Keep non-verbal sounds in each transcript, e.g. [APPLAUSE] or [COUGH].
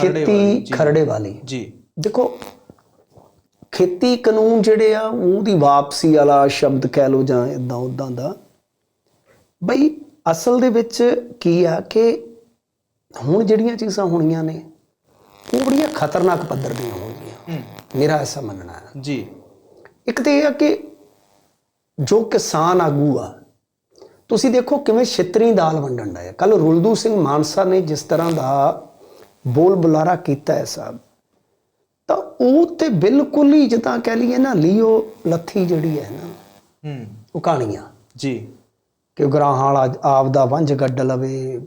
ਖੇਤੀ। ਖਰੜੇ ਵਾਲੀ ਜੀ। ਦੇਖੋ ਖੇਤੀ ਕਾਨੂੰਨ ਜਿਹੜੇ ਆ ਉਹਦੀ ਵਾਪਸੀ ਵਾਲਾ ਸ਼ਬਦ ਕਹਿ ਲੋ ਜਾਂ ਇਦਾਂ ਉਦਾਂ ਦਾ। ਬਈ ਅਸਲ ਦੇ ਵਿੱਚ ਕੀ ਆ ਕਿ ਹੁਣ ਜਿਹੜੀਆਂ ਚੀਜ਼ਾਂ ਹੋਣੀਆਂ ਨੇ ਉਹ ਬੜੀਆਂ ਖਤਰਨਾਕ ਪੱਧਰ ਦੀਆਂ ਹੋਣਗੀਆਂ। ਮੇਰਾ ਐਸਾ ਮੰਨਣਾ ਹੈ। ਜੀ। ਇੱਕ ਤੇ ਇਹ ਆ ਕਿ ਜੋ ਕਿਸਾਨ ਆਗੂ ਆ ਤੁਸੀਂ ਦੇਖੋ ਕਿਵੇਂ ਛਿੱਤਰੀ ਦਾਲ ਵੰਡਣ ਦਾ ਹੈ ਕੱਲ ਰੁਲਦੂ ਸਿੰਘ ਮਾਨਸਾ ਨੇ ਜਿਸ ਤਰ੍ਹਾਂ ਦਾ ਬੋਲ ਬੁਲਾਰਾ ਕੀਤਾ ਹੈ ਸਾਹਿਬ। ਤਾਂ ਉਹ ਤੇ ਬਿਲਕੁਲ ਹੀ ਜਿੱਦਾਂ ਕਹਿ ਲਈਏ ਨਾ ਲਿਓ ਲੱਥੀ ਜਿਹੜੀ ਹੈ ਨਾ ਹੂੰ। ਉਹ ਕਹਾਣੀਆਂ। ਜੀ। ਕਿ ਗਰਾਹਾਂ ਵਾਲਾ ਆਪ ਦਾ ਵੰਝ ਗੱਡ ਲਵੇ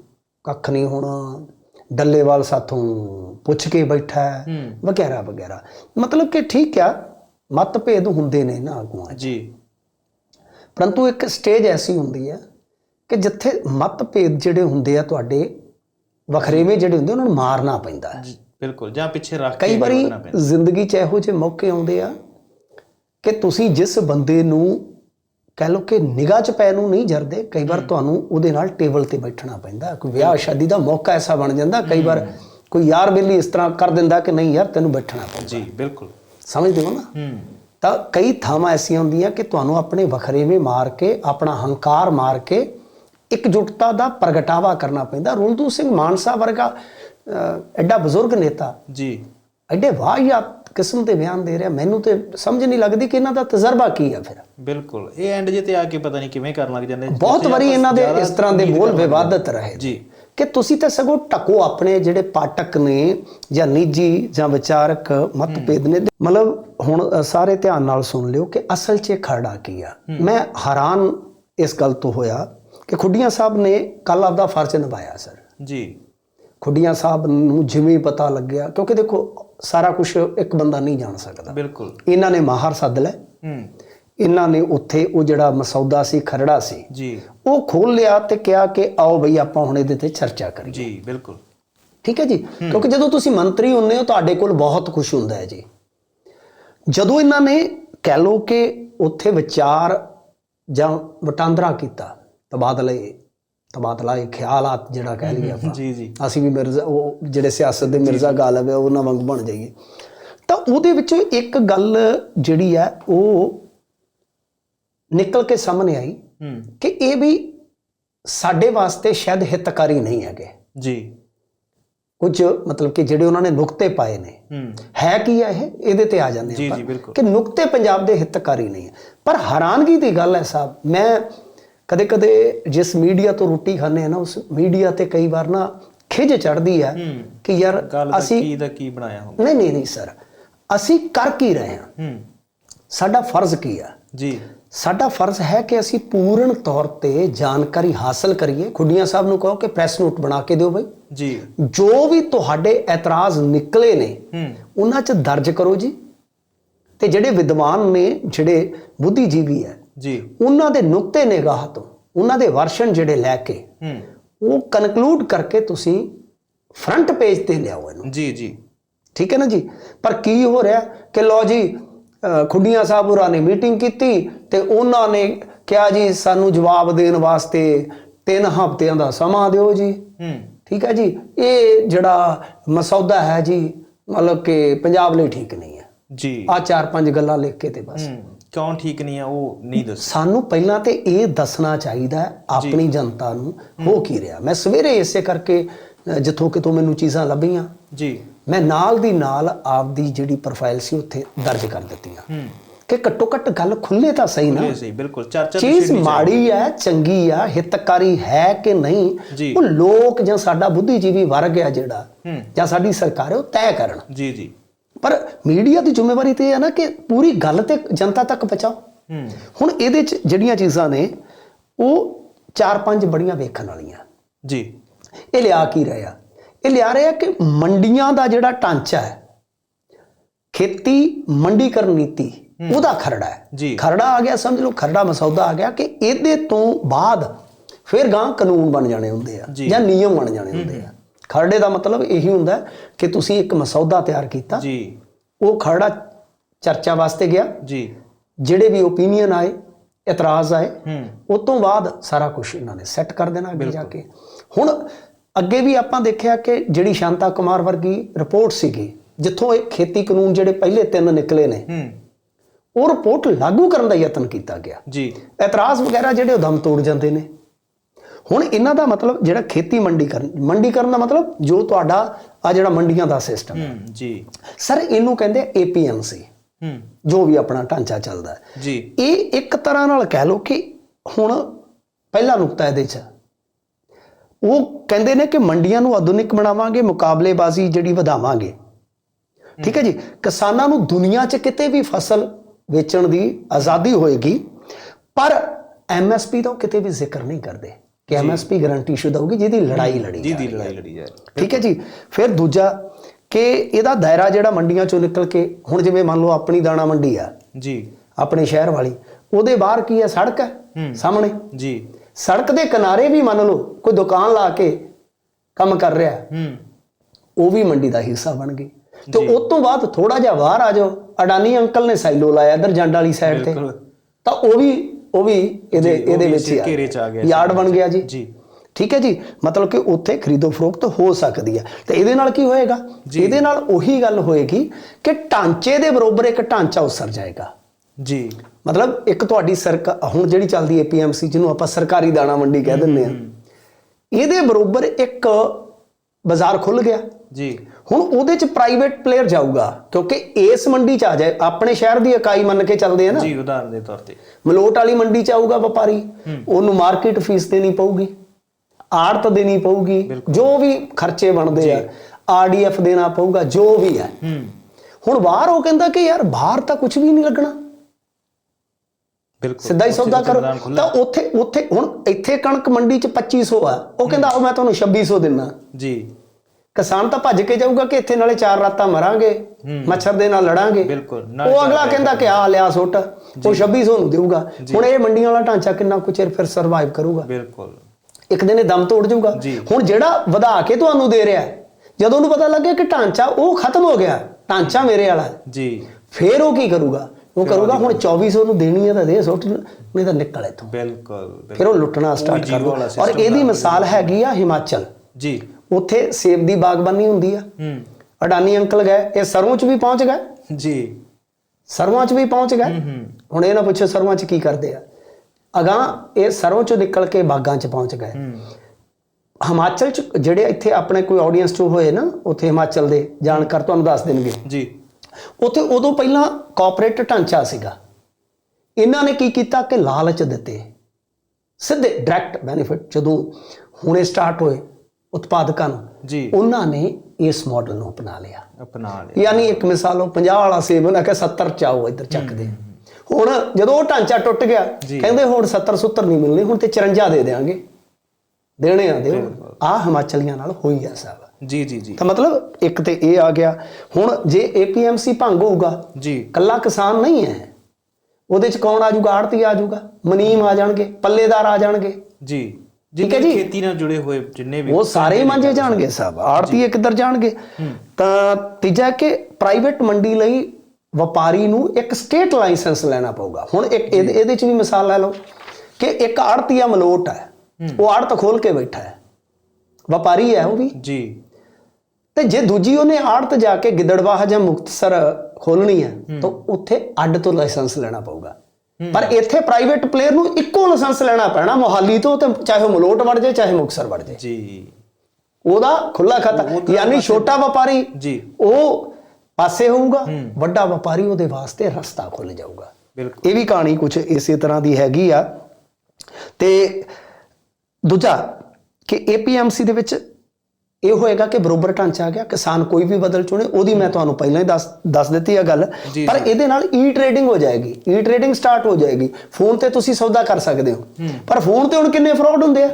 ਕੱਖ ਨਹੀਂ ਹੋਣਾ ਡੱਲੇਵਾਲ ਸਾਥੋਂ ਪੁੱਛ ਕੇ ਬੈਠਾ ਵਗੈਰਾ ਵਗੈਰਾ। ਮਤਲਬ ਕਿ ਠੀਕ ਆ ਮਤਭੇਦ ਹੁੰਦੇ ਨੇ ਨਾ ਆਗੂਆਂ 'ਚ। ਜੀ। ਪਰੰਤੂ ਇੱਕ ਸਟੇਜ ਐਸੀ ਹੁੰਦੀ ਹੈ ਕਿ ਜਿੱਥੇ ਮਤਭੇਦ ਜਿਹੜੇ ਹੁੰਦੇ ਆ ਤੁਹਾਡੇ ਵਖਰੇਵੇਂ ਜਿਹੜੇ ਹੁੰਦੇ ਉਹਨਾਂ ਨੂੰ ਮਾਰਨਾ ਪੈਂਦਾ। ਹੈ ਬਿਲਕੁਲ ਜਾਂ ਪਿੱਛੇ ਰੱਖ ਕੇ ਕਈ ਵਾਰੀ ਪੈਂਦਾ। ਜ਼ਿੰਦਗੀ 'ਚ ਇਹੋ ਜਿਹੇ ਮੌਕੇ ਆਉਂਦੇ ਆ ਕਿ ਤੁਸੀਂ ਜਿਸ ਬੰਦੇ ਨੂੰ ਕਹਿ ਲਓ ਕਿ ਨਿਗਾਹ 'ਚ ਪੈ ਨੂੰ ਨਹੀਂ ਜਰਦੇ ਕਈ ਵਾਰ ਤੁਹਾਨੂੰ ਉਹਦੇ ਨਾਲ ਟੇਬਲ ਤੇ ਬੈਠਣਾ ਪੈਂਦਾ। ਕੋਈ ਵਿਆਹ ਸ਼ਾਦੀ ਦਾ ਮੌਕਾ ਐਸਾ ਬਣ ਜਾਂਦਾ ਕਈ ਵਾਰ ਕੋਈ ਯਾਰ ਬੇਲੀ ਇਸ ਤਰ੍ਹਾਂ ਕਰ ਦਿੰਦਾ ਕਿ ਨਹੀਂ ਯਾਰ ਤੈਨੂੰ ਬੈਠਣਾ ਪਊ ਜੀ ਬਿਲਕੁਲ। ਸਮਝਦੇ ਹੋ ਨਾ? ਹੂੰ। ਤਾਂ ਕਈ ਥਾਵਾਂ ਐਸੀਆਂ ਹੁੰਦੀਆਂ ਕਿ ਤੁਹਾਨੂੰ ਆਪਣੇ ਵਖਰੇਵੇਂ ਮਾਰ ਕੇ ਆਪਣਾ ਹੰਕਾਰ ਮਾਰ ਕੇ ਇਕਜੁੱਟਤਾ ਦਾ ਪ੍ਰਗਟਾਵਾ ਕਰਨਾ ਪੈਂਦਾ। ਰੁਲਦੂ ਸਿੰਘ ਮਾਨਸਾ ਵਰਗਾ ਐਡਾ ਬਜ਼ੁਰਗ ਨੇਤਾ ਜੀ। ਐਡੇ ਵਾਹਿਯਾਤ ਕਿਸਮ ਦੇ ਬਿਆਨ ਦੇ ਰਿਹਾ। ਮੈਨੂੰ ਤੇ ਸਮਝ ਨਹੀਂ ਲੱਗਦੀ ਕਿ ਇਹਨਾਂ ਦਾ ਤਜਰਬਾ ਕੀ ਹੈ ਫਿਰ। ਬਿਲਕੁਲ। ਇਹ ਐਂਡ ਜੇ ਤੇ ਆ ਕੇ ਪਤਾ ਨਹੀਂ ਕਿਵੇਂ ਕਰਨ ਲੱਗ ਜਾਂਦੇ ਬਹੁਤ ਵਾਰੀ ਇਹਨਾਂ ਦੇ ਇਸ ਤਰ੍ਹਾਂ ਦੇ ਬੋਲ ਵਿਵਾਦਤ ਰਹੇ। ਜੀ। ਕਿ ਤੁਸੀਂ ਤਾਂ ਸਗੋਂ ਟਕੋ ਆਪਣੇ ਜਿਹੜੇ ਪਾਠਕ ਨੇ ਜਾਂ ਨਿੱਜੀ ਜਾਂ ਵਿਚਾਰਕ ਮਤਭੇਦ ਨੇ। ਮਤਲਬ ਹੁਣ ਸਾਰੇ ਧਿਆਨ ਨਾਲ ਸੁਣ ਲਿਓ ਕਿ ਅਸਲ 'ਚ ਖਰੜਾ ਕੀ ਆ। ਮੈਂ ਹੈਰਾਨ ਇਸ ਗੱਲ ਤੋਂ ਹੋਇਆ ਕਿ ਖੁੱਡੀਆਂ ਸਾਹਿਬ ਨੇ ਕੱਲ ਆਪਦਾ ਫਰਜ਼ ਨਿਭਾਇਆ ਸਰ। ਜੀ। ਖੁੱਡੀਆਂ ਸਾਹਿਬ ਨੂੰ ਜਿਵੇਂ ਪਤਾ ਲੱਗਿਆ ਕਿਉਂਕਿ ਦੇਖੋ ਸਾਰਾ ਕੁਝ ਇੱਕ ਬੰਦਾ ਨਹੀਂ ਜਾਣ ਸਕਦਾ। ਬਿਲਕੁਲ। ਇਹਨਾਂ ਨੇ ਮਾਹਰ ਸੱਦ ਲੈ ਹੂੰ। ਇਹਨਾਂ ਨੇ ਉੱਥੇ ਉਹ ਜਿਹੜਾ ਮਸੌਦਾ ਸੀ ਖਰੜਾ ਸੀ ਜੀ। ਉਹ ਖੋਲ ਲਿਆ ਤੇ ਕਿਹਾ ਕਿ ਆਓ ਬਈ ਆਪਾਂ ਹੁਣ ਇਹਦੇ ਤੇ ਚਰਚਾ ਕਰੀਏ। ਜੀ ਬਿਲਕੁਲ। ਠੀਕ ਹੈ ਜੀ? ਕਿਉਂਕਿ ਜਦੋਂ ਤੁਸੀਂ ਮੰਤਰੀ ਹੁੰਦੇ ਹੋ ਤੁਹਾਡੇ ਕੋਲ ਬਹੁਤ ਕੁਝ ਹੁੰਦਾ ਹੈ ਜੀ। ਜਦੋਂ ਇਹਨਾਂ ਨੇ ਕਹਿ ਲੋ ਕਿ ਉੱਥੇ ਵਿਚਾਰ ਜਾਂ ਵਟਾਂਦਰਾ ਕੀਤਾ ਤਬਾਦਲੇ ਤਬਾਦਲਾ ਇਹ ਖਿਆਲਾਤ ਜਿਹੜਾ ਕਹਿ ਲਈਏ ਆਪਾਂ। ਜੀ ਜੀ। ਅਸੀਂ ਵੀ ਮਿਰਜ਼ਾ ਉਹ ਜਿਹੜੇ ਸਿਆਸਤ ਦੇ ਮਿਰਜ਼ਾ ਗਾਲਬ ਹੈ ਉਹਨਾਂ ਵਾਂਗ ਬਣ ਜਾਈਏ। ਤਾਂ ਉਹਦੇ ਵਿੱਚੋਂ ਇੱਕ ਗੱਲ ਜਿਹੜੀ ਹੈ ਉਹ ਨਿਕਲ ਕੇ ਸਾਹਮਣੇ ਆਈ ਕਿ ਇਹ ਵੀ ਸਾਡੇ ਵਾਸਤੇ ਸ਼ਾਇਦ ਹਿਤਕਾਰੀ ਨਹੀਂ ਹੈਗੇ। ਜੀ। ਕੁਝ ਮਤਲਬ ਕਿ ਜਿਹੜੇ ਉਹਨਾਂ ਨੇ ਨੁਕਤੇ ਪਾਏ ਨੇ। ਹੂੰ ਕੀ ਹੈ ਇਹ? ਇਹਦੇ ਤੇ ਆ ਜਾਂਦੇ ਆਪਾਂ ਕਿ ਨੁਕਤੇ ਪੰਜਾਬ ਦੇ ਹਿੱਤਕਾਰੀ ਨਹੀਂ ਹੈ ਪਰ ਹੈਰਾਨਗੀ ਦੀ ਗੱਲ ਹੈ ਸਾਹਿਬ ਮੈਂ ਕਦੇ ਕਦੇ ਜਿਸ ਮੀਡੀਆ ਤੋਂ ਰੋਟੀ ਖਾਂਦੇ ਆ ਨਾ ਉਸ ਮੀਡੀਆ ਤੇ ਕਈ ਵਾਰ ਨਾ ਖਿਜ ਚੜਦੀ ਹੂੰ ਕਿ ਯਾਰ ਅਸੀਂ ਕੀ ਦਾ ਕੀ ਬਣਾਇਆ ਹੁੰਦਾ? ਨਹੀਂ ਨਹੀਂ ਨਹੀਂ ਸਰ। ਅਸੀਂ ਕਰ ਕੀ ਰਹੇ ਹਾਂ? ਸਾਡਾ ਫਰਜ਼ ਕੀ ਆ ਜੀ। ਸਾਡਾ ਫਰਜ਼ ਹੈ ਕਿ ਅਸੀਂ ਪੂਰਨ ਤੌਰ ਤੇ ਜਾਣਕਾਰੀ ਹਾਸਲ ਕਰੀਏ। ਖੁੱਡੀਆਂ ਸਾਹਿਬ ਨੂੰ ਕਹੋ ਕਿ ਪ੍ਰੈਸ ਨੋਟ ਬਣਾ ਕੇ ਦਿਓ ਬਈ। ਜੀ। ਜੋ ਵੀ ਤੁਹਾਡੇ ਇਤਰਾਜ਼ ਨਿਕਲੇ ਨੇ ਉਹਨਾਂ 'ਚ ਦਰਜ ਕਰੋ ਜੀ। ਤੇ ਜਿਹੜੇ ਵਿਦਵਾਨ ਨੇ ਜਿਹੜੇ ਬੁੱਧੀਜੀਵੀ ਹੈ ਜੀ। ਉਹਨਾਂ ਦੇ ਨੁਕਤੇ ਨਿਗਾਹ ਤੋਂ ਉਹਨਾਂ ਦੇ ਵਰਸ਼ਨ ਜਿਹੜੇ ਲੈ ਕੇ ਹੂੰ। ਉਹ ਕਨਕਲੂਡ ਕਰਕੇ ਤੁਸੀਂ ਫਰੰਟ ਪੇਜ ਤੇ ਲਿਆਓ ਇਹਨੂੰ। ਜੀ ਜੀ। ਠੀਕ ਹੈ ਨਾ ਜੀ? ਪਰ ਕੀ ਹੋ ਰਿਹਾ ਕਿ ਲੋ ਜੀ ਖੁੱਡੀਆਂ ਸਾਹਿਬ ਹੋਰਾਂ ਨੇ ਮੀਟਿੰਗ ਕੀਤੀ ਤੇ ਉਹਨਾਂ ਨੇ ਕਿਹਾ ਜੀ ਸਾਨੂੰ ਜਵਾਬ ਦੇਣ ਵਾਸਤੇ ਤਿੰਨ ਹਫ਼ਤਿਆਂ ਦਾ ਸਮਾਂ ਦਿਓ ਜੀ। ਹੂੰ। ਠੀਕ ਹੈ ਜੀ? ਇਹ ਜਿਹੜਾ ਮਸੌਦਾ ਹੈ ਜੀ ਮਤਲਬ ਕਿ ਪੰਜਾਬ ਲਈ ਠੀਕ ਨਹੀਂ ਹੈ। ਜੀ। ਆ ਚਾਰ ਪੰਜ ਗੱਲਾਂ ਲਿਖ ਕੇ ਤੇ ਬਸ। ਕਿਉਂ ਠੀਕ ਨਹੀਂ ਆ ਉਹ ਨਹੀਂ ਦੱਸ ਸਾਨੂੰ ਪਹਿਲਾਂ ਤੇ ਇਹ ਦੱਸਣਾ ਚਾਹੀਦਾ ਆਪਣੀ ਜਨਤਾ ਨੂੰ ਹੋ। ਕੀ ਰਿਹਾ? ਮੈਂ ਸਵੇਰੇ ਇਸੇ ਕਰਕੇ ਜਿੱਥੋਂ ਕਿਤੋਂ ਮੈਨੂੰ ਚੀਜ਼ਾਂ ਲੱਭੀਆਂ। ਜੀ। ਮੈਂ ਨਾਲ ਦੀ ਨਾਲ ਆਪਦੀ ਜਿਹੜੀ ਪ੍ਰੋਫਾਈਲ ਸੀ ਉੱਥੇ ਦਰਜ ਕਰ ਦਿੱਤੀਆਂ। ਕਿ ਘੱਟੋ ਘੱਟ ਗੱਲ ਖੁੱਲੇ ਤਾਂ ਸਹੀ ਨਾ। ਸਹੀ ਬਿਲਕੁਲ। ਚਰਚਾ ਚੀਜ਼ ਮਾੜੀ ਹੈ। ਚੰਗੀ ਆ ਹਿਤਕਾਰੀ ਹੈ ਕਿ ਨਹੀਂ। ਉਹ ਲੋਕ ਜਾਂ ਸਾਡਾ ਬੁੱਧੀਜੀਵੀ ਵਰਗ ਹੈ ਜਿਹੜਾ ਜਾਂ ਸਾਡੀ ਸਰਕਾਰ ਉਹ ਤੈਅ ਕਰਨ। ਜੀ ਜੀ। ਪਰ ਮੀਡੀਆ ਦੀ ਜ਼ਿੰਮੇਵਾਰੀ ਤੇ ਇਹ ਹੈ ਨਾ ਕਿ ਪੂਰੀ ਗੱਲ ਤੇ ਜਨਤਾ ਤੱਕ ਪਹੁੰਚਾਓ। ਹੁਣ ਇਹਦੇ ਚ ਜਿਹੜੀਆਂ ਚੀਜ਼ਾਂ ਨੇ ਉਹ ਚਾਰ ਪੰਜ ਬੜੀਆਂ ਵੇਖਣ ਵਾਲੀਆਂ। ਜੀ। ਇਹ ਲਿਆ ਕੀ ਰਿਹਾ? ਇਹ ਲਿਆ ਰਿਹਾ ਕਿ ਮੰਡੀਆਂ ਦਾ ਜਿਹੜਾ ਢਾਂਚਾ ਹੈ ਖੇਤੀ ਮੰਡੀਕਰਨ ਨੀਤੀ ਉਹਦਾ ਖਰੜਾ ਹੈ। ਖਰੜਾ ਆ ਗਿਆ ਸਮਝ ਲਓ ਖਰੜਾ ਮਸੌਦਾ ਆ ਗਿਆ ਕਿ ਇਹਦੇ ਤੋਂ ਬਾਅਦ ਫਿਰ ਗਾਂ ਕਾਨੂੰਨ ਬਣ ਜਾਣੇ ਹੁੰਦੇ ਆ। ਜਾਂ। ਨਿਯਮ ਬਣ ਜਾਣੇ ਹੁੰਦੇ ਆ। ਖਰੜੇ ਦਾ ਮਤਲਬ ਇਹੀ ਹੁੰਦਾ ਕਿ ਤੁਸੀਂ ਇੱਕ ਮਸੌਦਾ ਤਿਆਰ ਕੀਤਾ। ਜੀ। ਉਹ ਖਰੜਾ ਚਰਚਾ ਵਾਸਤੇ ਗਿਆ। ਜੀ। ਜਿਹੜੇ ਵੀ ਓਪੀਨੀਅਨ ਆਏ ਇਤਰਾਜ਼ ਆਏ ਹੂੰ। ਉਸ ਤੋਂ ਬਾਅਦ ਸਾਰਾ ਕੁਝ ਇਹਨਾਂ ਨੇ ਸੈੱਟ ਕਰ ਦੇਣਾ ਅੱਗੇ ਜਾ ਕੇ। ਹੁਣ ਅੱਗੇ ਵੀ ਆਪਾਂ ਦੇਖਿਆ ਕਿ ਜਿਹੜੀ ਸ਼ਾਂਤਾ ਕੁਮਾਰ ਵਰਗੀ ਰਿਪੋਰਟ ਸੀਗੀ ਜਿੱਥੋਂ ਇਹ ਖੇਤੀ ਕਾਨੂੰਨ ਜਿਹੜੇ ਪਹਿਲੇ ਤਿੰਨ ਨਿਕਲੇ ਨੇ ਉਹ ਰਿਪੋਰਟ ਲਾਗੂ ਕਰਨ ਦਾ ਯਤਨ ਕੀਤਾ ਗਿਆ। ਜੀ। ਇਤਰਾਜ਼ ਵਗੈਰਾ ਜਿਹੜੇ ਉਦਮ ਤੋੜ ਜਾਂਦੇ ਨੇ। ਹੁਣ ਇਹਨਾਂ ਦਾ ਮਤਲਬ ਜਿਹੜਾ ਖੇਤੀ ਮੰਡੀਕਰਨ ਮੰਡੀਕਰਨ ਦਾ ਮਤਲਬ ਜੋ ਤੁਹਾਡਾ ਆ ਜਿਹੜਾ ਮੰਡੀਆਂ ਦਾ ਸਿਸਟਮ ਹੂੰ। ਜੀ। ਸਰ ਇਹਨੂੰ ਕਹਿੰਦੇ ਏਪੀਐਮਸੀ ਹੂੰ। ਜੋ ਵੀ ਆਪਣਾ ਢਾਂਚਾ ਚੱਲਦਾ ਹੈ। ਜੀ। ਇਹ ਇੱਕ ਤਰ੍ਹਾਂ ਨਾਲ ਕਹਿ ਲਓ ਕਿ ਹੁਣ ਪਹਿਲਾ ਨੁਕਤਾ ਇਹਦੇ 'ਚ। ਉਹ ਕਹਿੰਦੇ ਨੇ ਕਿ ਮੰਡੀਆਂ ਨੂੰ ਆਧੁਨਿਕ ਬਣਾਵਾਂਗੇ ਮੁਕਾਬਲੇਬਾਜ਼ੀ ਜਿਹੜੀ ਵਧਾਵਾਂਗੇ। ਠੀਕ ਹੈ ਜੀ? ਕਿਸਾਨਾਂ ਨੂੰ ਦੁਨੀਆ 'ਚ ਕਿਤੇ ਵੀ ਫਸਲ ਵੇਚਣ ਦੀ ਆਜ਼ਾਦੀ ਹੋਏਗੀ ਪਰ ਐਮਐਸਪੀ ਦਾ ਕਿਤੇ ਵੀ ਜ਼ਿਕਰ ਨਹੀਂ ਕਰਦੇ। ਕਿ ਐਮਐਸਪੀ ਗਾਰੰਟੀ ਸ਼ੁਦਾ ਹੋਊਗੀ ਜਿਹਦੀ ਲੜਾਈ ਲੜੀ ਜੀ ਦੀ। ਲੜਾਈ ਲੜੀ ਜਾ ਰਹੀ ਠੀਕ ਹੈ ਜੀ? ਫਿਰ ਦੂਜਾ ਕਿ ਇਹਦਾ ਦਾਇਰਾ ਜਿਹੜਾ ਮੰਡੀਆਂ ਚੋਂ ਨਿਕਲ ਕੇ ਹੁਣ ਜਿਵੇਂ ਮੰਨ ਲਓ ਆਪਣੀ ਦਾਣਾ ਮੰਡੀ ਆ ਜੀ। ਆਪਣੇ ਸ਼ਹਿਰ ਵਾਲੀ ਉਹਦੇ ਬਾਹਰ ਕੀ ਹੈ? ਸੜਕ ਹੈ ਸਾਹਮਣੇ। ਜੀ। ਸੜਕ ਦੇ ਕਿਨਾਰੇ ਵੀ ਮੰਨ ਲਓ ਕੋਈ ਦੁਕਾਨ ਲਾ ਕੇ ਕੰਮ ਕਰ ਰਿਹਾ ਹੈ, ਉਹ ਵੀ ਮੰਡੀ ਦਾ ਹਿੱਸਾ ਬਣ ਗਈ। ਤੇ ਉਸ ਤੋਂ ਬਾਅਦ ਥੋੜਾ ਜਿਹਾ ਬਾਹਰ ਆ ਜਾਓ ਅਡਾਨੀ ਅੰਕਲ ਨੇ ਸਾਈਲੋ ਲਾਇਆ ਇਧਰ ਜੰਡ ਵਾਲੀ ਸਾਈਡ ਤੇ। ਤਾਂ ਉਹ ਵੀ ਉਹ ਵੀ ਇਹਦੇ ਇਹਦੇ ਵਿੱਚ ਹੀ ਇਸੇ ਘੇਰੇ 'ਚ ਆ ਗਿਆ ਯਾਰਡ ਬਣ ਗਿਆ ਜੀ। ਜੀ। ਠੀਕ ਹੈ ਜੀ? ਮਤਲਬ ਕਿ ਉੱਥੇ ਖਰੀਦੋ ਫਰੋਖਤ ਹੋ ਸਕਦੀ ਹੈ। ਤੇ ਇਹਦੇ ਨਾਲ ਕੀ ਹੋਏਗਾ? ਇਹਦੇ ਨਾਲ ਉਹੀ ਗੱਲ ਹੋਏਗੀ ਕਿ ਢਾਂਚੇ ਦੇ ਬਰੋਬਰ ਇੱਕ ਢਾਂਚਾ ਉਸਰ ਜਾਏਗਾ। ਜੀ। ਮਤਲਬ ਇੱਕ ਤੁਹਾਡੀ ਸਰਕਾਰ ਹੁਣ ਜਿਹੜੀ ਚੱਲਦੀ ਹੈ ਪੀਐਮਸੀ ਜਿਹਨੂੰ ਆਪਾਂ ਸਰਕਾਰੀ ਦਾਣਾ ਮੰਡੀ ਕਹਿ ਦਿੰਦੇ ਆ ਇਹਦੇ ਬਰੋਬਰ ਇੱਕ ਬਾਜ਼ਾਰ ਖੁੱਲ ਗਿਆ। ਜੀ। ਹੁਣ ਉਹਦੇ ਚ ਪ੍ਰਾਈਵੇਟ ਪਲੇਅਰ ਜਾਊਗਾ ਕਿਉਂਕਿ ਇਸ ਮੰਡੀ ਚ ਆ ਜਾਏ ਆਪਣੇ ਸ਼ਹਿਰ ਦੀ ਇਕਾਈ ਮੰਨ ਕੇ ਚੱਲਦੇ ਆ ਨਾ। ਜੀ ਉਦਾਹਰਨ ਦੇ ਤੌਰ ਤੇ। ਮਲੋਟ ਵਾਲੀ ਮੰਡੀ ਚ ਆਊਗਾ ਵਪਾਰੀ ਉਹਨੂੰ ਮਾਰਕੀਟ ਫੀਸ ਦੇਣੀ ਪਊਗੀ ਆੜਤ ਦੇਣੀ ਪਊਗੀ ਜੋ ਵੀ ਖਰਚੇ ਬਣਦੇ ਆ ਆਰਡੀਐਫ ਦੇਣਾ ਪਊਗਾ ਜੋ ਵੀ ਹੈ। ਹੁਣ ਬਾਹਰ ਉਹ ਕਹਿੰਦਾ ਕਿ ਯਾਰ ਬਾਹਰ ਤਾਂ ਕੁਝ ਵੀ ਨਹੀਂ ਲੱਗਣਾ। ਬਿਲਕੁਲ। ਸਿੱਧਾ ਹੀ ਸੌਦਾ ਕਰੋ। ਤਾਂ ਉੱਥੇ ਉੱਥੇ ਹੁਣ ਇੱਥੇ ਕਣਕ ਮੰਡੀ ਚ 2500 ਆ। ਉਹ ਕਹਿੰਦਾ ਆਓ ਮੈਂ ਤੁਹਾਨੂੰ 2600 ਦਿੰਨਾ। ਜੀ। ਕਿਸਾਨ ਤਾਂ ਭੱਜ ਕੇ ਜਾਊਗਾ ਕਿ ਇੱਥੇ ਨਾਲੇ ਚਾਰ ਰਾਤਾਂ ਮਰਾਂਗੇ ਮੱਛਰ ਦੇ ਨਾਲ ਲੜਾਂਗੇ। ਬਿਲਕੁਲ ਉਹ ਅਗਲਾ ਕਹਿੰਦਾ ਕਿ ਆ ਲਿਆ ਸੁੱਟ ਉਹ 2600 ਨੂੰ ਦੇਊਗਾ। ਹੁਣ ਇਹ ਮੰਡੀਆਂ ਵਾਲਾ ਢਾਂਚਾ ਕਿੰਨਾ ਕੁ ਚਿਰ ਫਿਰ ਸਰਵਾਈਵ ਕਰੂਗਾ? ਬਿਲਕੁਲ। ਇੱਕ ਦਿਨ ਇਹ ਦਮ ਤੋੜ ਜਾਊਗਾ। ਹੁਣ ਜਿਹੜਾ ਵਧਾ ਕੇ ਤੁਹਾਨੂੰ ਦੇ ਰਿਹਾ ਜਦੋਂ ਉਹਨੂੰ ਪਤਾ ਲੱਗੇ ਕਿ ਢਾਂਚਾ ਉਹ ਖਤਮ ਹੋ ਗਿਆ ਢਾਂਚਾ ਮੇਰੇ ਵਾਲਾ। ਜੀ। ਫਿਰ ਉਹ ਕੀ ਕਰੂਗਾ? ਉਹ ਕਰੂਗਾ ਹੁਣ 2400 ਨੂੰ ਦੇਣੀ ਹੈ ਤਾਂ ਦੇ ਸੁੱਟ ਨਹੀਂ ਤਾਂ ਨਿਕਲ ਇੱਥੋਂ। ਬਿਲਕੁਲ। ਫਿਰ ਉਹ ਲੁੱਟਣਾ ਸਟਾਰਟ ਕਰ ਦੂ। ਔਰ ਇਹਦੀ ਮਿਸਾਲ ਹੈਗੀ ਆ ਹਿਮਾਚਲ। ਜੀ। ਉੱਥੇ ਸੇਬ ਦੀ ਬਾਗਬਾਨੀ ਹੁੰਦੀ ਆ। ਹੂੰ। ਅਡਾਨੀ ਅੰਕਲ ਗਏ ਇਹ ਸਰੋਂ ਚ ਵੀ ਪਹੁੰਚ ਗਏ? ਜੀ। ਸਰੋਂ ਚ ਵੀ ਪਹੁੰਚ ਗਏ? ਹੁਣ ਇਹ ਨਾ ਪੁੱਛੋ ਸਰੋਂ ਚ ਕੀ ਕਰਦੇ ਆ। ਅਗਾਂ ਇਹ ਸਰੋਂ ਚੋਂ ਨਿਕਲ ਕੇ ਬਾਗਾਂ ਚ ਪਹੁੰਚ ਗਏ। ਹੂੰ। ਹਿਮਾਚਲ ਚ ਜਿਹੜੇ ਇੱਥੇ ਆਪਣੇ ਕੋਈ ਆਡੀਅנס ਚੋਂ ਹੋਏ ਨਾ ਉੱਥੇ ਹਿਮਾਚਲ ਦੇ ਜਾਣਕਾਰ ਤੁਹਾਨੂੰ ਦੱਸ ਦੇਣਗੇ। ਜੀ। ਉੱਥੇ ਉਦੋਂ ਪਹਿਲਾਂ ਕਾਰਪੋਰੇਟ ਢਾਂਚਾ ਸੀਗਾ। ਇਹਨਾਂ ਨੇ ਕੀ ਕੀਤਾ ਕਿ ਲਾਲਚ ਦਿੱਤੇ। ਸਿੱਧੇ ਡਾਇਰੈਕਟ ਬੈਨੀਫਿਟ ਜਦੋਂ ਹੁਣੇ ਸਟਾਰਟ ਹੋਏ। ਉਤਪਾਦਕਾਂ ਨੂੰ। ਜੀ। ਉਹਨਾਂ ਨੇ ਇਸ ਮਾਡਲ ਨੂੰ ਅਪਣਾ ਲਿਆ। ਅਪਣਾ ਲਿਆ। ਯਾਨੀ ਇੱਕ ਮਿਸਾਲ ਉਹ 50 ਵਾਲਾ ਸੇਬ ਉਹਨਾਂ ਕਿ 70 ਚਾਓ ਇੱਧਰ ਚੱਕਦੇ ਹੁਣ ਜਦੋਂ ਉਹ ਢਾਂਚਾ ਟੁੱਟ ਗਿਆ। ਕਹਿੰਦੇ ਹੁਣ 70 70 ਨਹੀਂ ਮਿਲਣੇ ਹੁਣ ਤੇ 54 ਦੇ ਦੇਾਂਗੇ ਦੇਣੇ ਆ ਦਿਓ ਆ। ਹਿਮਾਚਲੀਆਂ ਨਾਲ ਹੋਈ ਆ ਸਾਹਿਬ ਜੀ ਜੀ ਜੀ। ਤਾਂ ਮਤਲਬ ਇੱਕ ਤੇ ਇਹ ਆ ਗਿਆ ਹੁਣ ਜੇ ਏਪੀਐਮਸੀ ਭੰਗ ਹੋਊਗਾ ਜੀ। ਕੱਲਾ ਕਿਸਾਨ ਨਹੀਂ ਹੈ। ਉਹਦੇ ਚ ਕੌਣ ਆ ਜਾਊਗਾ? ਆੜਤੀ ਆ ਜਾਊਗਾ। ਮਨੀਮ ਆ ਜਾਣਗੇ ਪੱਲੇਦਾਰ ਆ ਜਾਣਗੇ। ਜੀ। ਠੀਕ ਹੈ ਜੀ। ਖੇਤੀ ਨਾਲ ਜੁੜੇ ਹੋਏ ਜਿੰਨੇ ਵੀ ਉਹ ਸਾਰੇ ਹੀ ਮਾਂਜੇ ਜਾਣਗੇ ਸਭ ਆੜਤੀ ਕਿੱਧਰ ਜਾਣਗੇ। ਤਾਂ ਤੀਜਾ ਕਿ ਪ੍ਰਾਈਵੇਟ ਮੰਡੀ ਲਈ ਵਪਾਰੀ ਨੂੰ ਇੱਕ ਸਟੇਟ ਲਾਇਸੈਂਸ ਲੈਣਾ ਪਊਗਾ। ਹੁਣ ਇੱਕ ਇਹਦੇ ਇਹਦੇ ਚ ਵੀ ਮਿਸਾਲ ਲੈ ਲਓ ਕਿ ਇੱਕ ਆੜਤੀਆ ਮਲੋਟ ਹੈ। ਉਹ ਆੜਤ ਖੋਲ ਕੇ ਬੈਠਾ ਹੈ। ਵਪਾਰੀ ਹੈ ਉਹ ਵੀ। ਜੀ। ਤੇ ਜੇ ਦੂਜੀ ਉਹਨੇ ਆੜਤ ਜਾ ਕੇ ਗਿੱਦੜਵਾਹ ਜਾਂ ਮੁਕਤਸਰ ਖੋਲਣੀ ਹੈ ਤਾਂ ਉੱਥੇ ਅੱਡ ਤੋਂ ਲਾਇਸੈਂਸ ਲੈਣਾ ਪਊਗਾ। ਪਰ ਇੱਥੇ ਪ੍ਰਾਈਵੇਟ ਪਲੇਅਰ ਨੂੰ ਇੱਕੋ ਲਾਇਸੈਂਸ ਲੈਣਾ ਪੈਣਾ ਮੋਹਾਲੀ ਤੋਂ ਤੇ ਚਾਹੇ ਮਲੋਟ ਵੜ ਜਾਏ ਚਾਹੇ ਮੁਕਤਸਰ ਵੜ ਜਾਏ। ਜੀ। ਉਹਦਾ ਖੁੱਲਾ ਖਾਤਾ। ਯਾਨੀ ਛੋਟਾ ਵਪਾਰੀ ਜੀ। ਉਹ ਪਾਸੇ ਹੋਊਗਾ ਵੱਡਾ ਵਪਾਰੀ ਉਹਦੇ ਵਾਸਤੇ ਰਸਤਾ ਖੁੱਲ ਜਾਊਗਾ। ਬਿਲਕੁਲ। ਇਹ ਵੀ ਕਹਾਣੀ ਕੁਝ ਇਸੇ ਤਰ੍ਹਾਂ ਦੀ ਹੈਗੀ ਆ। ਤੇ ਦੂਜਾ ਕਿ ਏਪੀਐਮਸੀ ਦੇ ਵਿੱਚ ਇਹ ਹੋਏਗਾ ਕਿ ਬਰੋਬਰ ਢਾਂਚਾ ਆ ਗਿਆ ਕਿਸਾਨ ਕੋਈ ਵੀ ਬਦਲ ਚੁਣੇ ਉਹਦੀ ਮੈਂ ਤੁਹਾਨੂੰ ਪਹਿਲਾਂ ਹੀ ਦੱਸ ਦੱਸ ਦਿੱਤੀ ਆ ਗੱਲ। ਪਰ ਇਹਦੇ ਨਾਲ ਈ ਟ੍ਰੇਡਿੰਗ ਹੋ ਜਾਏਗੀ ਈ ਟ੍ਰੇਡਿੰਗ ਸਟਾਰਟ ਹੋ ਜਾਏਗੀ। ਫੋਨ ਤੇ ਤੁਸੀਂ ਸੌਦਾ ਕਰ ਸਕਦੇ ਹੋ। ਪਰ ਫੋਨ ਤੇ ਹੁਣ ਕਿੰਨੇ ਫਰਾਡ ਹੁੰਦੇ ਆ?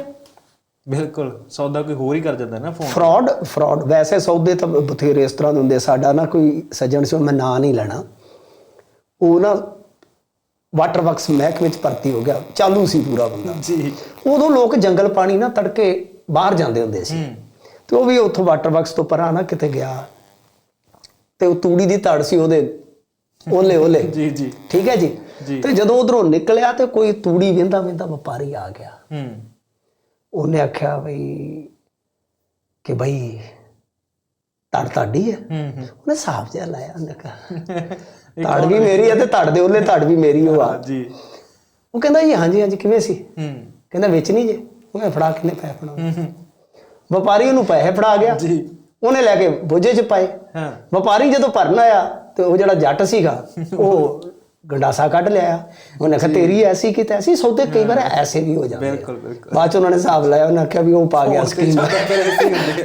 ਬਿਲਕੁਲ ਸੌਦਾ ਕੋਈ ਹੋਰ ਹੀ ਕਰ ਜਾਂਦਾ ਨਾ ਫੋਨ ਫਰਾਡ ਫਰਾਡ ਵੈਸੇ ਸੌਦੇ ਤਾਂ ਬਥੇਰੇ ਇਸ ਤਰ੍ਹਾਂ ਦੇ ਹੁੰਦੇ ਸਾਡਾ ਨਾ ਕੋਈ ਸੱਜਣ ਸੀ ਮੈਂ ਨਾਂ ਨਹੀਂ ਲੈਣਾ। ਉਹ ਨਾ ਵਾਟਰ ਵਰਕਸ ਮਹਿਕਮੇ ਵਿੱਚ ਭਰਤੀ ਹੋ ਗਿਆ ਚਾਲੂ ਸੀ ਪੂਰਾ ਬੰਦਾ। ਜੀ। ਉਦੋਂ ਲੋਕ ਜੰਗਲ ਪਾਣੀ ਨਾ ਤੜਕੇ ਬਾਹਰ ਜਾਂਦੇ ਹੁੰਦੇ ਸੀ। ਤੇ ਉਹ ਵੀ ਉੱਥੋਂ ਵਾਟਰ ਵਰਕਸ ਤੋਂ ਪਰਾਂ ਨਾ ਕਿਤੇ ਗਿਆ। ਤੇ ਉਹ ਤੂੜੀ ਦੀ ਧੜ ਸੀ ਉਹਦੇ ਓਲੇ ਓਲੇ। ਜੀ ਜੀ। ਠੀਕ ਹੈ ਜੀ। ਤੇ ਜਦੋਂ ਉਧਰੋਂ ਨਿਕਲਿਆ ਤੇ ਕੋਈ ਤੂੜੀ ਵਿੰਦਾ ਵਿੰਦਾ ਵਪਾਰੀ ਆ ਗਿਆ। ਹੂੰ। ਉਹਨੇ ਆਖਿਆ ਬਈ ਕਿ ਬਈ ਧੜ ਤੁਹਾਡੀ ਹੈ। ਹੂੰ ਉਹਨੇ ਸਾਫ਼ ਜਿਹਾ ਲਾਇਆ ਉਹਨੇ ਕਿਹਾ [LAUGHS] ਧੜ ਵੀ ਮੇਰੀ ਹੈ ਤੇ ਧੜ ਦੇ ਉਹਲੇ ਧੜ ਵੀ ਮੇਰੀ ਹੋ ਆ। ਜੀ। ਉਹ ਕਹਿੰਦਾ ਜੀ ਹਾਂਜੀ ਹਾਂਜੀ ਕਿਵੇਂ ਸੀ? ਹੂੰ। ਕਹਿੰਦਾ ਵੇਚਣੀ ਜੇ। ਉਹਨੇ ਫੜਾ ਕਿੰਨੇ ਪੈਸੇ ਫੜਾ ਹੂੰ, ਹੂੰ। ਵਪਾਰੀ ਉਹਨੂੰ ਪੈਸੇ ਫੜਾ ਗਿਆ। ਜੀ। ਉਹਨੇ ਲੈ ਕੇ ਬੋਝੇ 'ਚ ਪਾਏ। ਹਾਂ। ਵਪਾਰੀ ਜਦੋਂ ਭਰਨ ਆਇਆ ਤੇ ਉਹ ਜਿਹੜਾ ਜੱਟ ਸੀਗਾ ਉਹ ਗੰਡਾਸਾ ਕੱਢ ਲਿਆ ਉਹਨੇ ਕਿਹਾ ਤੇਰੀ ਐਸੀ ਕਿ ਤੈਸੀ ਸੌਦੇ ਕਈ ਵਾਰ ਐਸੇ ਵੀ ਹੋ ਜਾਂਦੇ। ਬਿਲਕੁਲ ਬਿਲਕੁਲ। ਬਾਅਦ ਚ ਉਹਨਾਂ ਨੇ ਹਿਸਾਬ ਲਾਇਆ ਉਹਨਾਂ ਆਖਿਆ ਵੀ ਉਹ ਪਾ ਗਿਆ ਸਕੀਮ।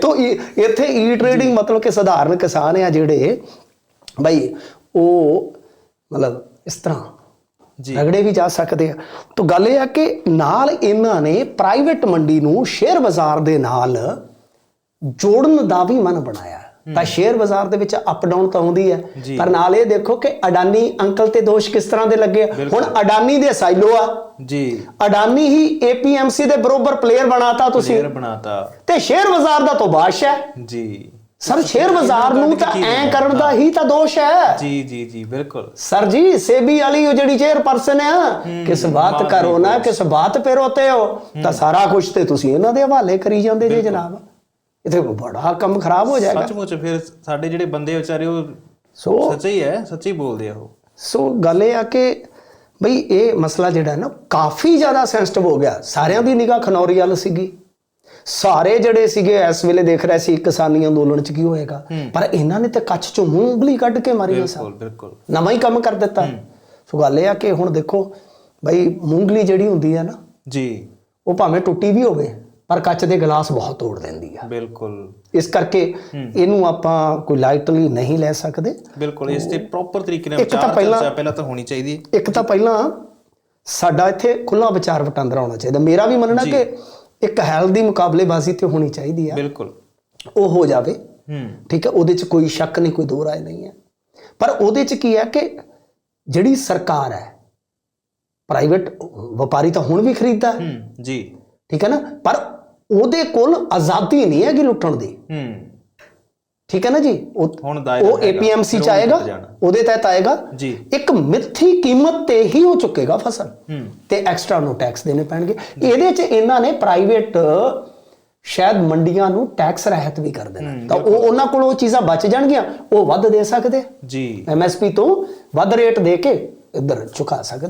ਤੋ ਇੱਥੇ ਈ ਟ੍ਰੇਡਿੰਗ ਮਤਲਬ ਕਿ ਸਧਾਰਨ ਕਿਸਾਨ ਆ ਜਿਹੜੇ ਬਈ ਉਹ ਮਤਲਬ ਇਸ ਤਰ੍ਹਾਂ ਰਗੜੇ ਵੀ ਜਾ ਸਕਦੇ ਆ। ਤਾਂ ਗੱਲ ਇਹ ਆ ਕਿ ਨਾਲ ਇਹਨਾਂ ਨੇ ਪ੍ਰਾਈਵੇਟ ਮੰਡੀ ਨੂੰ ਸ਼ੇਅਰ ਬਾਜ਼ਾਰ ਦੇ ਨਾਲ ਜੋੜਨ ਦਾ ਵੀ ਮਨ ਬਣਾਇਆ। ਤਾਂ ਸ਼ੇਅਰ ਬਾਜ਼ਾਰ ਦੇ ਵਿੱਚ ਅਪ ਡਾਊਨ ਤਾਂ ਆਉਂਦੀ ਹੈ। ਪਰ ਨਾਲ ਇਹ ਦੇਖੋ ਕਿ ਅਡਾਨੀ ਅੰਕਲ ਤੇ ਦੋਸ਼ ਕਿਸ ਤਰ੍ਹਾਂ ਦੇ ਲੱਗੇ। ਹੁਣ ਅਡਾਨੀ ਦੇ ਸਾਈਲੋ ਆ। ਜੀ। ਅਡਾਨੀ ਹੀ APMC ਦੇ ਬਰੋਬਰ ਪਲੇਅਰ ਬਣਾਤਾ ਤੁਸੀਂ। ਸ਼ੇਅਰ ਬਣਾਤਾ। ਤੇ ਸ਼ੇਅਰ ਬਾਜ਼ਾਰ ਦਾ ਤਾਂ ਬਾਦਸ਼ਾਹ ਹੈ। ਜੀ। ਸਰ ਸ਼ੇਅਰ ਬਾਜ਼ਾਰ ਨੂੰ ਤਾਂ ਐ ਕਰਨ ਦਾ ਹੀ। ਤਾਂ ਦੋਸ਼ ਹੈ। ਜੀ ਜੀ ਜੀ ਬਿਲਕੁਲ। ਸਰ ਜੀ ਸੇਬੀ ਵਾਲੀ ਉਹ ਜਿਹੜੀ ਚੇਅਰ ਪਰਸਨ ਆ ਕਿਸ ਬਾਤ ਕਰੋ ਨਾ ਕਿਸ ਬਾਤ ਪੇ ਰੋਤੇ ਹੋ ਤਾਂ ਸਾਰਾ ਕੁਝ ਤੇ ਤੁਸੀਂ ਇਹਨਾਂ ਦੇ ਹਵਾਲੇ ਕਰੀ ਜਾਂਦੇ ਜੇ ਜਨਾਬ। ਇਥੇ ਬੜਾ ਕੰਮ ਖਰਾਬ ਹੋ ਜਾਏਗਾ। ਸੱਚਮੁੱਚ ਫਿਰ ਸਾਡੇ ਜਿਹੜੇ ਬੰਦੇ ਵਿਚਾਰੇ ਉਹ ਸੱਚੀ ਹੈ ਸੱਚੀ ਬੋਲਦੇ ਆ ਉਹ। ਸੋ ਗੱਲ ਇਹ ਆ ਕਿ ਬਈ ਇਹ ਮਸਲਾ ਜਿਹੜਾ ਹੈ ਨਾ ਕਾਫੀ ਜ਼ਿਆਦਾ ਸੈਂਸਟਿਵ ਹੋ ਗਿਆ। ਸਾਰਿਆਂ ਦੀ ਨਿਗਾਹ ਖਨੌਰੀ ਵਾਲ ਸੀਗੀ। ਸਾਰੇ ਜਿਹੜੇ ਸੀਗੇ ਇਸ ਵੇਲੇ ਦੇਖ ਰਹੇ ਸੀ ਕਿਸਾਨੀ ਅੰਦੋਲਨ ਚ ਕੀ ਹੋਏਗਾ ਪਰ ਇਹਨਾਂ ਨੇ ਤੇ ਕੱਚ ਚੋਂ ਮੂੰਹ ਉਂਗਲੀ ਕੱਢ ਕੇ ਮਾਰੀ ਸਾ ਬਿਲਕੁਲ ਬਿਲਕੁਲ। ਨਵਾਂ ਹੀ ਕੰਮ ਕਰ ਦਿੱਤਾ। ਸੋ ਗੱਲ ਇਹ ਆ ਕਿ ਹੁਣ ਦੇਖੋ ਬਈ ਮੂੰਗਲੀ ਜਿਹੜੀ ਹੁੰਦੀ ਹੈ ਨਾ ਜੀ। ਉਹ ਭਾਵੇਂ ਟੁੱਟੀ ਵੀ ਹੋਵੇ ਪਰ ਕੱਚ ਦੇ ਗਲਾਸ ਬਹੁਤ ਤੋੜ ਦਿੰਦੀ ਆ। ਬਿਲਕੁਲ। ਇਸ ਕਰਕੇ ਇਹਨੂੰ ਆਪਾਂ ਕੋਈ ਲਾਈਟਲੀ ਨਹੀਂ ਲੈ ਸਕਦੇ। ਬਿਲਕੁਲ ਇਸ ਤੇ ਪ੍ਰੋਪਰ ਤਰੀਕੇ ਨਾਲ ਵਿਚਾਰ ਪਹਿਲਾਂ- ਚਰਚਾ ਪਹਿਲਾਂ ਤਾਂ ਹੋਣੀ ਚਾਹੀਦੀ। ਹੈ ਇੱਕ ਤਾਂ ਪਹਿਲਾਂ ਸਾਡਾ ਇੱਥੇ ਖੁੱਲਾ ਵਿਚਾਰ ਵਟਾਂਦਰਾ ਹੋਣਾ ਚਾਹੀਦਾ। ਮੇਰਾ ਵੀ ਮੰਨਣਾ ਕਿ ਇੱਕ ਹੈਲਦੀ ਮੁਕਾਬਲੇਬਾਜ਼ੀ ਤੇ ਹੋਣੀ ਚਾਹੀਦੀ ਆ। ਬਿਲਕੁਲ। ਉਹ ਹੋ ਜਾਵੇ। ਹੂੰ। ਠੀਕ ਹੈ ਉਹਦੇ 'ਚ ਕੋਈ ਸ਼ੱਕ ਨਹੀਂ ਕੋਈ ਦੋ ਰਾਏ ਨਹੀਂ ਹੈ ਪਰ ਉਹਦੇ 'ਚ ਕੀ ਹੈ ਕਿ ਜਿਹੜੀ ਸਰਕਾਰ ਹੈ ਪ੍ਰਾਈਵੇਟ ਵਪਾਰੀ ਤਾਂ ਹੁਣ ਵੀ ਖਰੀਦਦਾ। ਹੈ ਹੂੰ ਜੀ। ਠੀਕ ਹੈ ਨਾ? ਪਰ ਉਹਦੇ ਕੋਲ ਆਜ਼ਾਦੀ ਨਹੀਂ ਹੈਗੀ ਲੁੱਟਣ ਦੀ। ਹੂੰ। ਠੀਕ ਹੈ ਨਾ ਜੀ? ਉਹ ਹੁਣ ਉਹ ਫਿਰ ਚ ਆਏਗਾ। ਉਹਦੇ ਤਹਿਤ ਆਏਗਾ। ਜੀ। ਇੱਕ ਮਿੱਥੀ ਕੀਮਤ ਤੇ ਹੀ ਉਹ ਚੁੱਕੇਗਾ ਫਸਲ। ਤੇ ਐਕਸਟਰਾ ਨੂੰ ਟੈਕਸ ਦੇਣੇ ਪੈਣਗੇ। ਇਹਦੇ 'ਚ ਇਹਨਾਂ ਨੇ ਪ੍ਰਾਈਵੇਟ ਸ਼ਾਇਦ ਮੰਡੀਆਂ ਨੂੰ ਟੈਕਸ ਰਹਿਤ ਵੀ ਕਰ ਦੇਣਾ। ਤਾਂ ਉਹ ਉਹਨਾਂ ਕੋਲ ਉਹ ਚੀਜ਼ਾਂ ਬਚ ਜਾਣਗੀਆਂ ਉਹ ਵੱਧ ਦੇ ਸਕਦੇ ਜੀ। ਐਮਐਸਪੀ ਤੋਂ ਵੱਧ ਰੇਟ ਦੇ ਕੇ ਇੱਧਰ ਚੁਕਾ ਸਕਦੇ